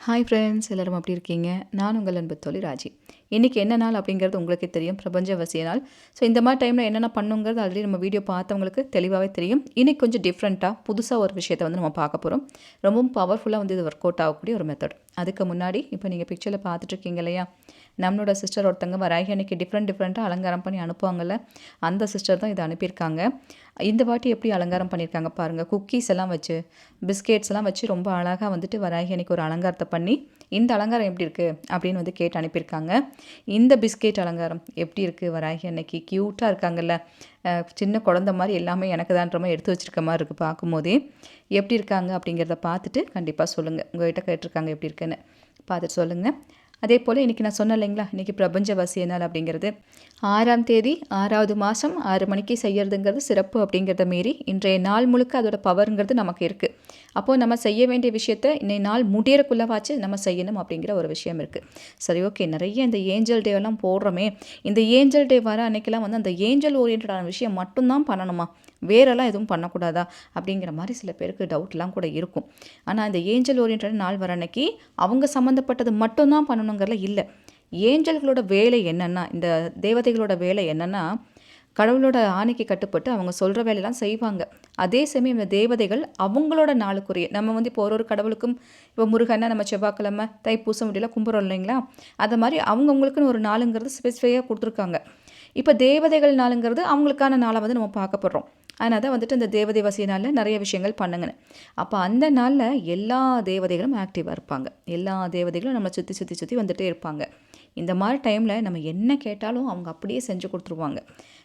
Hi friends எல்லோரும் அப்படி இருக்கீங்க? நான் உங்கள் அன்பு தோழி ராஜி. இன்றைக்கி என்ன நாள் அப்படிங்கிறது உங்களுக்கே தெரியும் பிரபஞ்ச வசிய நாள். ஸோ இந்த மாதிரி டைமில் என்னென்ன பண்ணுங்கிறது ஆல்ரெடி நம்ம வீடியோ பார்த்தவங்களுக்கு தெளிவாகவே தெரியும். இன்றைக்கி கொஞ்சம் டிஃப்ரெண்ட்டாக புதுசாக ஒரு விஷயத்தை வந்து நம்ம பார்க்க போகிறோம் ரொம்பவும் பவர்ஃபுல்லாக வந்து இது ஒர்க் அவுட் ஆகக்கூடிய ஒரு மெத்தட் அதுக்கு முன்னாடி இப்போ நீங்கள் பிக்சரில் பார்த்துட்ருக்கீங்க இல்லையா? நம்மளோட சிஸ்டர் ஒருத்தங்க வராகி அன்றைக்கி டிஃப்ரெண்ட் டிஃப்ரெண்ட்டாக அலங்காரம் பண்ணி அனுப்புவாங்கள்ல அந்த சிஸ்டர் தான் இதை அனுப்பியிருக்காங்க. இந்த வாட்டி எப்படி அலங்காரம் பண்ணியிருக்காங்க பாருங்கள் குக்கீஸ் எல்லாம் வச்சு பிஸ்கெட்ஸ் எல்லாம் வச்சு ரொம்ப அழகாக வந்துட்டு வராகி அன்றைக்கி ஒரு அலங்காரத்தை பண்ணி இந்த அலங்காரம் எப்படி இருக்குது அப்படின்னு வந்து கேட்டு அனுப்பியிருக்காங்க. இந்த பிஸ்கெட் அலங்காரம் எப்படி இருக்குது வராகி அன்னைக்கு? க்யூட்டாக இருக்காங்கல்ல? சின்ன குழந்த மாதிரி எல்லாமே எனக்கு தான்ற மாதிரி எடுத்து வச்சுருக்க மாதிரி இருக்குது பார்க்கும்போதே. எப்படி இருக்காங்க அப்படிங்கிறத பார்த்துட்டு கண்டிப்பாக சொல்லுங்கள் உங்கள்கிட்ட கேட்டிருக்காங்க எப்படி இருக்குன்னு. பார்த்துட்டு சொல்லுங்கள் அதே போல் இன்றைக்கி நான் சொன்னேன் இல்லைங்களா? இன்றைக்கி பிரபஞ்ச வசிய நாள் அப்படிங்கிறது. ஆறாம் தேதி ஆறாவது மாதம் ஆறு மணிக்கு செய்கிறதுங்கிறது சிறப்பு அப்படிங்கிறத மீறி இன்றைய நாள் முழுக்க அதோட பவருங்கிறது நமக்கு இருக்குது அப்போது நம்ம செய்ய வேண்டிய விஷயத்த இன்னைய நாள் முடியறக்குள்ளவாச்சு நம்ம செய்யணும் அப்படிங்கிற ஒரு விஷயம் இருக்குது சரி ஓகே. நிறைய இந்த ஏஞ்சல் டேவெல்லாம் போடுறோமே. இந்த ஏஞ்சல் டே வர அன்னைக்கெல்லாம் வந்து அந்த ஏஞ்சல் ஓரியன்டான விஷயம் மட்டும்தான் பண்ணணுமா? வேறெல்லாம் எதுவும் பண்ணக்கூடாதா? அப்படிங்கிற மாதிரி சில பேருக்கு டவுட்லாம் கூட இருக்கும். ஆனால் இந்த ஏஞ்சல் ஓரியன்டான நாள் வர அன்னைக்கு அவங்க சம்மந்தப்பட்டது மட்டும்தான் பண்ணணும் பண்ணணுங்கிறல இல்லை. ஏஞ்சல்களோட வேலை என்னென்னா இந்த தேவதைகளோட வேலை என்னென்னா கடவுளோட ஆணைக்கு கட்டுப்பட்டு அவங்க சொல்கிற வேலையெல்லாம் செய்வாங்க. அதே சமயம் இந்த தேவதைகள் அவங்களோட நாளுக்குரிய நம்ம வந்து இப்போ ஒரு ஒரு கடவுளுக்கும் இப்போ முருகன்னா நம்ம செவ்வாய்க்கிழமை தைப்பூசம் அப்படிலாம் கும்பிட்றோம் இல்லைங்களா? அதை மாதிரி அவங்கவுங்களுக்குன்னு ஒரு நாளுங்கிறது ஸ்பெசிஃபையாக கொடுத்துருக்காங்க. இப்போ தேவதைகள் நாளுங்கிறது அவங்களுக்கான நாளை வந்து நம்ம பார்க்கப்படுறோம். அதனால் தான் வந்துட்டு அந்த தேவதை நாளில் நிறைய விஷயங்கள் பண்ணுங்கன்னு. அப்போ அந்த நாளில் எல்லா தேவதைகளும் ஆக்டிவாக இருப்பாங்க. எல்லா தேவதைகளும் நம்மளை சுற்றி சுற்றி சுற்றி வந்துகிட்டே இருப்பாங்க. இந்த மாதிரி டைமில் நம்ம என்ன கேட்டாலும் அவங்க அப்படியே செஞ்சு கொடுத்துருவாங்க.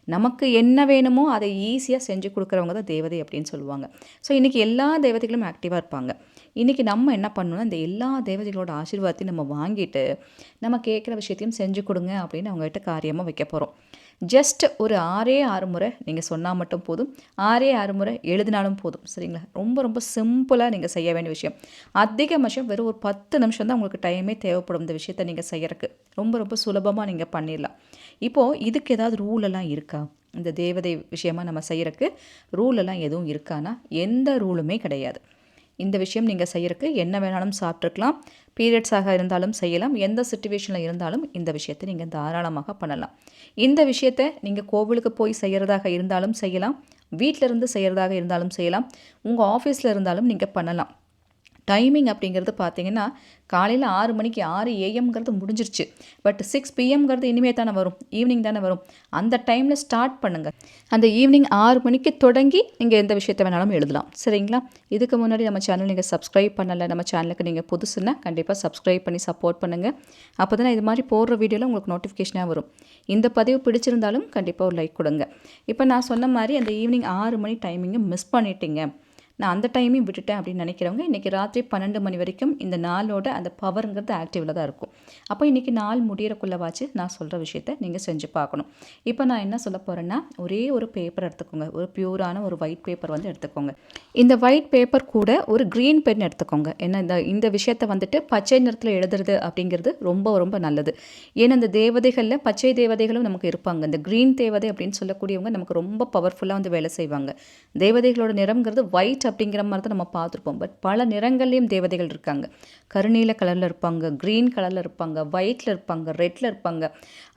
நமக்கு என்ன வேணுமோ அதை ஈஸியாக செஞ்சு கொடுக்குறவங்க தான் தேவதை அப்படின்னு சொல்லுவாங்க. ஸோ இன்றைக்கி எல்லா தேவதைகளும் ஆக்டிவாக இருப்பாங்க. இன்றைக்கி நம்ம என்ன பண்ணணும்னா இந்த எல்லா தேவதைகளோட ஆசீர்வாதத்தையும் நம்ம வாங்கிட்டு நம்ம கேட்குற விஷயத்தையும் செஞ்சு கொடுங்க அப்படின்னு அவங்ககிட்ட காரியமாக வைக்க போகிறோம் ஜஸ்ட் ஒரு ஆறே ஆறு முறை நீங்கள் சொன்னால் மட்டும் போதும். ஆறே ஆறு முறை எழுதினாலும் போதும். சரிங்களா? ரொம்ப ரொம்ப சிம்பிளாக நீங்கள் செய்ய வேண்டிய விஷயம். அதிகபட்சம் வெறும் ஒரு பத்து நிமிஷம் தான் உங்களுக்கு டைமே தேவைப்படும் இந்த விஷயத்த நீங்கள் செய்யறதுக்கு. ரொம்ப ரொம்ப சுலபமாக நீங்கள் பண்ணிடலாம். இப்போது இதுக்கு ஏதாவது ரூல் எல்லாம் இருக்கா? இந்த தேவதை விஷயமாக நம்ம செய்கிறக்கு ரூல் எல்லாம் எதுவும் இருக்கானா? எந்த ரூலுமே கிடையாது. இந்த விஷயம் நீங்கள் செய்யறதுக்கு என்ன வேணாலும் சாப்பிட்ருக்கலாம் பீரியட்ஸாக இருந்தாலும் செய்யலாம். எந்த சுச்சுவேஷனில் இருந்தாலும் இந்த விஷயத்தை நீங்கள் தாராளமாக பண்ணலாம். இந்த விஷயத்தை நீங்கள் கோவிலுக்கு போய் செய்கிறதாக இருந்தாலும் செய்யலாம். வீட்டிலேருந்து செய்கிறதாக இருந்தாலும் செய்யலாம். உங்கள் ஆஃபீஸில் இருந்தாலும் நீங்கள் பண்ணலாம். டைமிங் அப்படிங்கிறது பார்த்தீங்கன்னா காலையில் ஆறு மணிக்கு ஆறு ஏஎம்ங்கிறது முடிஞ்சிருச்சு. பட் சிக்ஸ் பிஎம்ங்கிறது இனிமேல் தானே வரும். ஈவினிங் தானே வரும். அந்த டைமில் ஸ்டார்ட் பண்ணுங்கள் அந்த ஈவினிங் ஆறு மணிக்கு தொடங்கி நீங்கள் எந்த விஷயத்த வேணாலும் எழுதலாம். சரிங்களா? இதுக்கு முன்னாடி நம்ம சேனல் நீங்கள் சப்ஸ்கிரைப் பண்ணலை நம்ம சேனலுக்கு நீங்கள் புதுசுன்னா கண்டிப்பாக சப்ஸ்கிரைப் பண்ணி சப்போர்ட் பண்ணுங்கள் அப்போ தான் இது மாதிரி போடுற வீடியோவில் உங்களுக்கு நோட்டிஃபிகேஷனாக வரும். இந்த பதிவு பிடிச்சிருந்தாலும் கண்டிப்பாக ஒரு லைக் கொடுங்க. இப்போ நான் சொன்ன மாதிரி அந்த ஈவினிங் ஆறு மணி டைமிங்கை மிஸ் பண்ணிட்டீங்க. நான் அந்த டைமையும் விட்டுட்டேன் அப்படின்னு நினைக்கிறவங்க இன்றைக்கி ராத்திரி பன்னெண்டு மணி வரைக்கும் இந்த நாளோட அந்த பவருங்கிறது ஆக்டிவில் தான் இருக்கும். அப்போ இன்றைக்கி நாள் முடியறக்குள்ளவாச்சு நான் சொல்கிற விஷயத்த நீங்கள் செஞ்சு பார்க்கணும். இப்போ நான் என்ன சொல்ல போகிறேன்னா ஒரே ஒரு பேப்பர் எடுத்துக்கோங்க. ஒரு பியூரான ஒரு ஒயிட் பேப்பர் வந்து எடுத்துக்கோங்க. இந்த ஒயிட் பேப்பர் கூட ஒரு க்ரீன் பென் எடுத்துக்கோங்க. ஏன்னா இந்த இந்த விஷயத்தை வந்துட்டு பச்சை நிறத்தில் எழுதுறது அப்படிங்கிறது ரொம்ப ரொம்ப நல்லது. ஏன்னா இந்த தேவதைகளில் பச்சை தேவதைகளும் நமக்கு இருப்பாங்க. இந்த க்ரீன் தேவதை அப்படின்னு சொல்லக்கூடியவங்க நமக்கு ரொம்ப பவர்ஃபுல்லாக வந்து வேலை செய்வாங்க. தேவதைகளோட நிறம்ங்கிறது ஒயிட் அப்படிங்கிற மாதிரி தான் நம்ம பார்த்துருப்போம். பட் பல நிறங்கள்லேயும் தேவதைகள் இருக்காங்க. கருநீல கலரில் இருப்பாங்க க்ரீன் கலரில் இருப்பாங்க ஒயிட்டில் இருப்பாங்க ரெட்டில் இருப்பாங்க.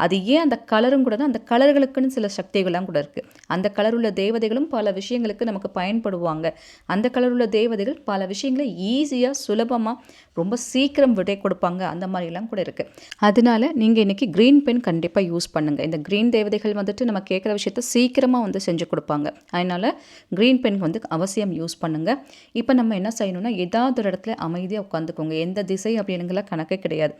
அது ஏன் அந்த கலரும் கூட தான் அந்த கலர்களுக்குன்னு சில சக்திகள்லாம் கூட இருக்குது அந்த கலர் உள்ள தேவதைகளும் பல விஷயங்களுக்கு நமக்கு பயன்படுவாங்க. அந்த கலர் உள்ள தேவதைகள் பல விஷயங்களை ஈஸியாக சுலபமாக ரொம்ப சீக்கிரம் விடை கொடுப்பாங்க. அந்த மாதிரிலாம் கூட இருக்குது அதனால நீங்கள் இன்றைக்கி க்ரீன் பென் கண்டிப்பாக யூஸ் பண்ணுங்கள் இந்த க்ரீன் தேவதைகள் வந்துட்டு நம்ம கேட்குற விஷயத்த சீக்கிரமாக வந்து செஞ்சு கொடுப்பாங்க. அதனால் க்ரீன் பென் வந்து அவசியம் யூஸ் பண்ணுங்கள் இப்போ நம்ம என்ன செய்யணும்னா ஏதாவது ஒரு இடத்துல அமைதியாக உட்காந்துக்கோங்க எந்த திசை அப்படின்னுங்களாம் கணக்கே கிடையாது.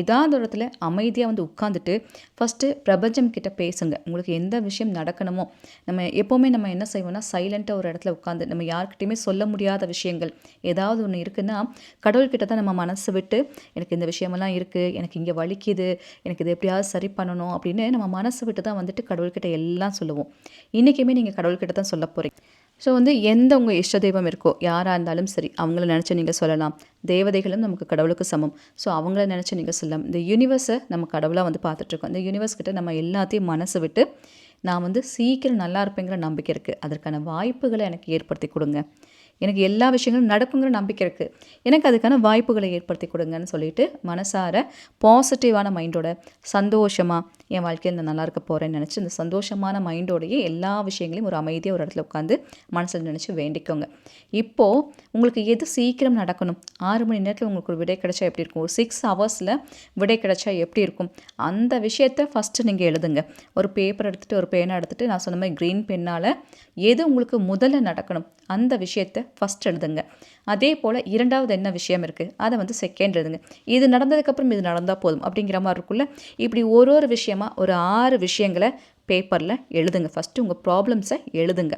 ஏதாவது ஒரு இடத்துல அமைதியாக வந்து உட்காந்துட்டு ஃபஸ்ட்டு பிரபஞ்சம் கிட்ட பேசுங்க. உங்களுக்கு எந்த விஷயம் நடக்கணுமோ நம்ம எப்போவுமே நம்ம என்ன செய்வோம்னா சைலண்ட்டாக ஒரு இடத்துல உட்காந்து நம்ம யார்கிட்டையுமே சொல்ல முடியாத விஷயங்கள் ஏதாவது ஒன்று இருக்குன்னா கடவுள்கிட்ட தான் நம்ம மனசு விட்டு எனக்கு இந்த விஷயமெல்லாம் இருக்குது எனக்கு இங்கே வலிக்குது எனக்கு இது எப்படியாவது சரி பண்ணணும் அப்படின்னு நம்ம மனசு விட்டு தான் வந்துட்டு கடவுள்கிட்ட எல்லாம் சொல்லுவோம். இன்றைக்குமே நீங்கள் கடவுள்கிட்ட தான் சொல்ல போகிறீங்க ஸோ வந்து எந்த உங்கள் இஷ்ட தெய்வம் இருக்கோ யாராக இருந்தாலும் சரி அவங்கள நினச்சி நீங்கள் சொல்லலாம். தேவதைகளும் நமக்கு கடவுளுக்கு சமம். ஸோ அவங்கள நினச்சி நீங்கள் சொல்லலாம். இந்த யூனிவர்ஸை நம்ம கடவுளாக வந்து பார்த்துட்ருக்கோம் இந்த யூனிவர்ஸ் கிட்ட நம்ம எல்லாத்தையும் மனசு விட்டு நான் வந்து சீக்கிரம் நல்லா இருப்பேங்கிற நம்பிக்கை இருக்குது அதற்கான வாய்ப்புகளை எனக்கு ஏற்படுத்தி கொடுங்க. எனக்கு எல்லா விஷயங்களும் நடக்குங்கிற நம்பிக்கை இருக்குது எனக்கு அதுக்கான வாய்ப்புகளை ஏற்படுத்தி கொடுங்கன்னு சொல்லிட்டு மனசார பாசிட்டிவான மைண்டோட சந்தோஷமாக என் வாழ்க்கையில் நான் நல்லா இருக்க போகிறேன்னு நினச்சி இந்த சந்தோஷமான மைண்டோடையே எல்லா விஷயங்களையும் ஒரு அமைதியாக ஒரு இடத்துல உட்காந்து மனசில் நினச்சி வேண்டிக்கோங்க. இப்போது உங்களுக்கு எது சீக்கிரம் நடக்கணும்? ஆறு மணி நேரத்தில் உங்களுக்கு ஒரு விடை கிடைச்சா எப்படி இருக்கும்? ஒரு சிக்ஸ் ஹவர்ஸில் விடை கிடைச்சா எப்படி இருக்கும்? அந்த விஷயத்தை ஃபஸ்ட்டு நீங்கள் எழுதுங்க. ஒரு பேப்பர் எடுத்துகிட்டு ஒரு பேனை எடுத்துகிட்டு நான் சொன்ன மாதிரி க்ரீன் பென்னால் எது உங்களுக்கு முதல்ல நடக்கணும்? அந்த விஷயத்தை ஃபஸ்ட் எழுதுங்க. அதே போல் இரண்டாவது என்ன விஷயம் இருக்குது அதை வந்து செகண்ட் எழுதுங்க. இது நடந்ததுக்கப்புறம் இது நடந்தால் போதும் அப்படிங்கிற மாதிரி இருக்குல்ல இப்படி ஒரு ஒரு விஷயமாக ஒரு ஆறு விஷயங்களை பேப்பரில் எழுதுங்க. ஃபஸ்ட்டு உங்கள் ப்ராப்ளம்ஸை எழுதுங்க.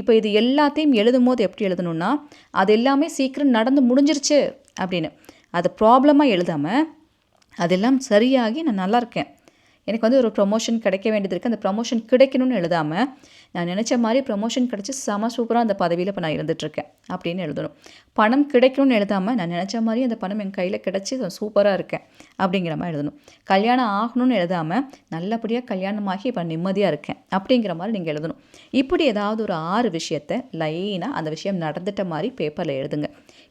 இப்போ இது எல்லாத்தையும் எழுதும் போது எப்படி எழுதணும்னா அது எல்லாமே சீக்கிரம் நடந்து முடிஞ்சிருச்சு அப்படின்னு. அது ப்ராப்ளமாக எழுதாமல் அதெல்லாம் சரியாகி நான் நல்லா இருக்கேன். எனக்கு வந்து ஒரு ப்ரொமோஷன் கிடைக்க வேண்டியது இருக்குது அந்த ப்ரொமோஷன் கிடைக்கணும்னு எழுதாமல் நான் நினச்ச மாதிரி ப்ரமோஷன் கிடச்சி செம சூப்பராக அந்த பதவியில் இப்போ நான் இருந்துகிட்ருக்கேன் அப்படின்னு எழுதணும். பணம் கிடைக்கணும்னு எழுதாமல் நான் நினச்ச மாதிரி அந்த பணம் என் கையில் கிடச்சி சூப்பராக இருக்கேன் அப்படிங்கிற மாதிரி எழுதணும். கல்யாணம் ஆகணும்னு எழுதாமல் நல்லபடியாக கல்யாணமாகி இப்போ நிம்மதியாக இருக்கேன் அப்படிங்கிற மாதிரி நீங்கள் எழுதணும். இப்படி ஏதாவது ஒரு ஆறு விஷயத்தை லைனாக அந்த விஷயம் நடந்துட்ட மாதிரி பேப்பரில் எழுதுங்க.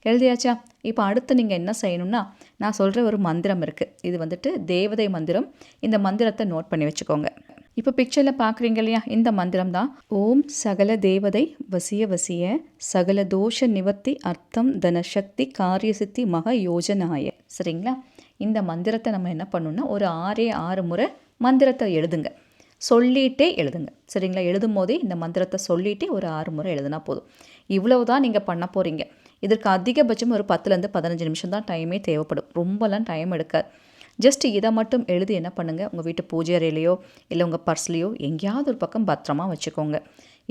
எழுதியாச்சா? இப்போ அடுத்து நீங்கள் என்ன செய்யணும்னா நான் சொல்கிற ஒரு மந்திரம் இருக்குது இது வந்துட்டு தேவதை மந்திரம். இந்த மந்திரத்தை நோட் பண்ணி வச்சுக்கோங்க. இப்போ பிக்சரில் பார்க்குறீங்க இல்லையா? இந்த மந்திரம் தான். ஓம் சகல தேவதை வசிய வசிய சகல தோஷ நிவர்த்தி அர்த்தம் தனசக்தி காரியசித்தி மக யோஜனாய. சரிங்களா? இந்த மந்திரத்தை நம்ம என்ன பண்ணணும்னா ஒரு ஆறே ஆறு முறை மந்திரத்தை எழுதுங்க. சொல்லிகிட்டே எழுதுங்க. சரிங்களா? எழுதும் போதே இந்த மந்திரத்தை சொல்லிகிட்டே ஒரு ஆறு முறை எழுதுனா போதும். இவ்வளவு தான் நீங்கள் பண்ண போகிறீங்க இதற்கு அதிகபட்சம் ஒரு பத்துலேருந்து பதினஞ்சு நிமிஷம் தான் டைமே தேவைப்படும். ரொம்பலாம் டைம் எடுக்காது. ஜஸ்ட் இதை மட்டும் எழுதி என்ன பண்ணுங்கள் உங்கள் வீட்டு பூஜை அறையிலையோ இல்லை உங்கள் பர்ஸ்லேயோ எங்கேயாவது ஒரு பக்கம் பத்திரமா வச்சுக்கோங்க.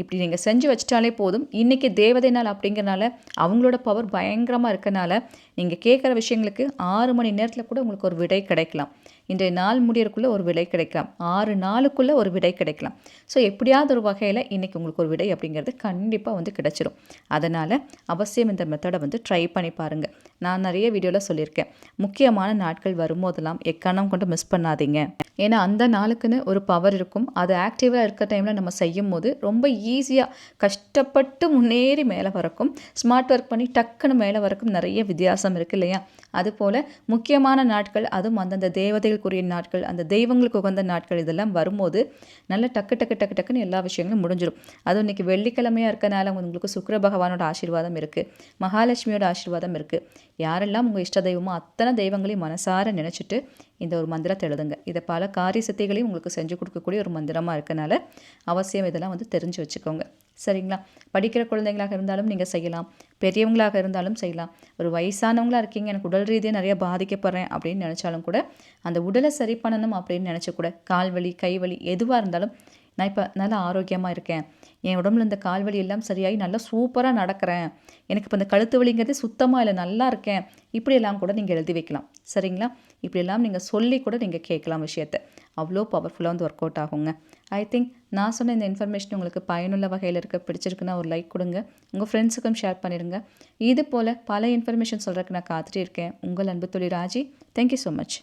இப்படி நீங்கள் செஞ்சு வச்சிட்டாலே போதும். இன்றைக்கி தேவதை நாள் அப்படிங்கிறனால அவங்களோட பவர் பயங்கரமாக இருக்கனால நீங்கள் கேட்குற விஷயங்களுக்கு ஆறு மணி நேரத்தில் கூட உங்களுக்கு ஒரு விடை கிடைக்கலாம். இன்றைய நாள் முடியறக்குள்ளே ஒரு விடை கிடைக்கலாம். ஆறு நாளுக்குள்ளே ஒரு விடை கிடைக்கலாம். ஸோ எப்படியாவது ஒரு வகையில் இன்றைக்கி உங்களுக்கு ஒரு விடை அப்படிங்கிறது கண்டிப்பாக வந்து கிடைச்சிரும். அதனால் அவசியம் இந்த மெத்தடை வந்து ட்ரை பண்ணி பாருங்கள் நான் நிறைய வீடியோவில் சொல்லியிருக்கேன். முக்கியமான நாட்கள் வரும்போதெல்லாம் எக்கணம் கொண்டு மிஸ் பண்ணாதீங்க. ஏன்னா அந்த நாளுக்குன்னு ஒரு பவர் இருக்கும். அது ஆக்டிவாக இருக்க டைமில் நம்ம செய்யும் போது ரொம்ப ஈஸியாக கஷ்டப்பட்டு முன்னேறி மேலே வரக்கும். ஸ்மார்ட் ஒர்க் பண்ணி டக்குன்னு மேலே வரக்கும் நிறைய வித்தியாசம் இருக்குது இல்லையா? அதுபோல் முக்கியமான நாட்கள் அதுவும் அந்தந்த தேவதைகளுக்குரிய நாட்கள் அந்த தெய்வங்களுக்கு உகந்த நாட்கள் இதெல்லாம் வரும்போது நல்ல டக்கு டக்கு டக்கு டக்குன்னு எல்லா விஷயங்களும் முடிஞ்சிடும் அதுவும் இன்றைக்கி வெள்ளிக்கிழமையாக இருக்கனால உங்களுக்கு சுக்கர பகவானோட ஆசீர்வாதம் இருக்குது மகாலட்சுமியோட ஆசீர்வாதம் இருக்குது யாரெல்லாம் உங்கள் இஷ்ட தெய்வமோ அத்தனை தெய்வங்களையும் மனசார நினச்சிட்டு இந்த ஒரு மந்திரத்தை எழுதுங்க. இதை பல காரிய சக்திகளையும் உங்களுக்கு செஞ்சு கொடுக்கக்கூடிய ஒரு மந்திரமாக இருக்கனால அவசியம் இதெல்லாம் வந்து தெரிஞ்சு வச்சுக்கோங்க. சரிங்களா? படிக்கிற குழந்தைங்களாக இருந்தாலும் நீங்கள் செய்யலாம். பெரியவங்களாக இருந்தாலும் செய்யலாம். ஒரு வயசானவங்களாக இருக்கீங்க எனக்கு உடல் ரீதியாக நிறைய பாதிக்கப்படுறேன் அப்படின்னு நினச்சாலும் கூட அந்த உடலை சரி பண்ணணும் அப்படின்னு நினச்சக்கூட கால் வலி கை வலி எதுவாக இருந்தாலும் நான் இப்போ நல்லா ஆரோக்கியமாக இருக்கேன். என் உடம்புல இந்த கால் வலி எல்லாம் சரியாகி நல்லா சூப்பராக நடக்கிறேன். எனக்கு இப்போ இந்த கழுத்து வலிங்கிறது சுத்தமாக இல்லை நல்லா இருக்கேன். இப்படியெல்லாம் கூட நீங்கள் எழுதி வைக்கலாம். சரிங்களா? இப்படியெல்லாம் நீங்கள் சொல்லி கூட நீங்கள் கேட்கலாம் விஷயத்தை. அவ்வளோ பவர்ஃபுல்லாக வந்து ஒர்க் அவுட் ஆகுங்க. ஐ திங்க் நான் சொன்ன இந்த இன்ஃபர்மேஷன் உங்களுக்கு பயனுள்ள வகையில் இருக்க. பிடிச்சிருக்குன்னா ஒரு லைக் கொடுங்க. உங்கள் ஃப்ரெண்ட்ஸுக்கும் ஷேர் பண்ணிடுங்க. இது போல் பல இன்ஃபர்மேஷன் சொல்கிறதுக்கு நான் காத்துட்டே இருக்கேன். உங்கள் அன்பு தொழில் ராஜி. Thank you so much